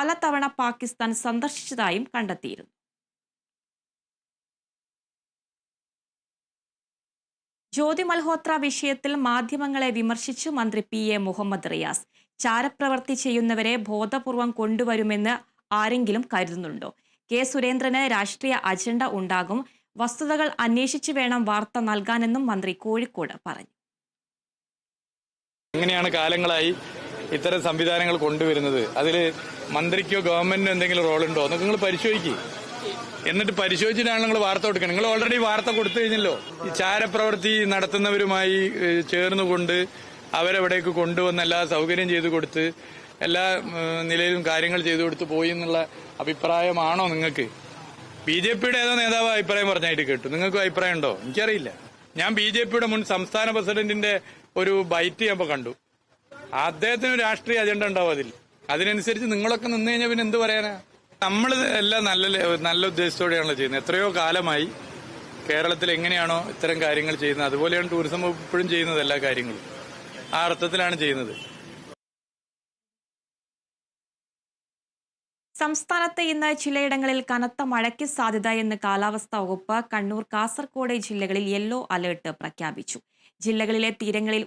പലതവണ പാകിസ്ഥാൻ സന്ദർശിച്ചതായും കണ്ടെത്തിയിരുന്നു. ജ്യോതി മൽഹോത്ര വിഷയത്തിൽ മാധ്യമങ്ങളെ വിമർശിച്ചു മന്ത്രി പി എ മുഹമ്മദ് റിയാസ്. ചാരപ്രവർത്തി ചെയ്യുന്നവരെ ബോധപൂർവം കൊണ്ടുവരുമെന്ന് ആരെങ്കിലും കരുതുന്നുണ്ടോ? കെ സുരേന്ദ്രന് രാഷ്ട്രീയ അജണ്ട ഉണ്ടാകും. വസ്തുതകൾ അന്വേഷിച്ചു വേണം വാർത്ത നൽകാനെന്നും മന്ത്രി കോഴിക്കോട് പറഞ്ഞു. എങ്ങനെയാണ് കാലങ്ങളായി ഇത്തരം സംവിധാനങ്ങൾ കൊണ്ടുവരുന്നത്? അതിൽ മന്ത്രിക്കോ ഗവൺമെന്റിനോ എന്തെങ്കിലും റോളുണ്ടോ? എന്നൊക്കെ നിങ്ങൾ പരിശോധിക്കുക എന്നിട്ട് പരിശോധിച്ചിട്ടാണ് നിങ്ങൾ വാർത്ത കൊടുക്കുന്നത് നിങ്ങൾ ഓൾറെഡി വാർത്ത കൊടുത്തു കഴിഞ്ഞല്ലോ. ഈ ചാരപ്രവൃത്തി നടത്തുന്നവരുമായി ചേർന്നുകൊണ്ട് അവരെവിടേക്ക് കൊണ്ടുവന്ന് എല്ലാ സൗകര്യം ചെയ്തു കൊടുത്ത് എല്ലാ നിലയിലും കാര്യങ്ങൾ ചെയ്തു കൊടുത്ത് പോയി എന്നുള്ള അഭിപ്രായമാണോ നിങ്ങൾക്ക്? ബി ജെ പിയുടെ ഏതോ നേതാവ് അഭിപ്രായം പറഞ്ഞായിട്ട് കേട്ടു. നിങ്ങൾക്ക് അഭിപ്രായം ഉണ്ടോ? എനിക്കറിയില്ല. ഞാൻ ബി ജെ പിയുടെ മുൻ സംസ്ഥാന പ്രസിഡന്റിന്റെ ഒരു ബൈറ്റ് ഞാൻ കണ്ടു. അദ്ദേഹത്തിന് രാഷ്ട്രീയ അജണ്ട ഉണ്ടാവും അതിൽ. അതിനനുസരിച്ച് നിങ്ങളൊക്കെ നിന്ന് കഴിഞ്ഞാൽ പിന്നെ എന്ത് പറയാനാ? നമ്മൾ എല്ലാം നല്ല നല്ല ഉദ്ദേശത്തോടെയാണല്ലോ ചെയ്യുന്നത്. എത്രയോ കാലമായി കേരളത്തിൽ എങ്ങനെയാണോ ഇത്തരം കാര്യങ്ങൾ ചെയ്യുന്നത്. അതുപോലെയാണ് ടൂറിസം വകുപ്പ് ഇപ്പോഴും ചെയ്യുന്നത് എല്ലാ കാര്യങ്ങളും. ആ അർത്ഥത്തിലാണ് ചെയ്യുന്നത്. സംസ്ഥാനത്ത് ഇന്ന് ചിലയിടങ്ങളിൽ കനത്ത മഴയ്ക്ക് സാധ്യത എന്ന് കാലാവസ്ഥാ വകുപ്പ് കണ്ണൂർ കാസർകോട് ജില്ലകളിൽ യെല്ലോ അലേർട്ട് പ്രഖ്യാപിച്ചു. ജില്ലകളിലെ തീരങ്ങളിൽ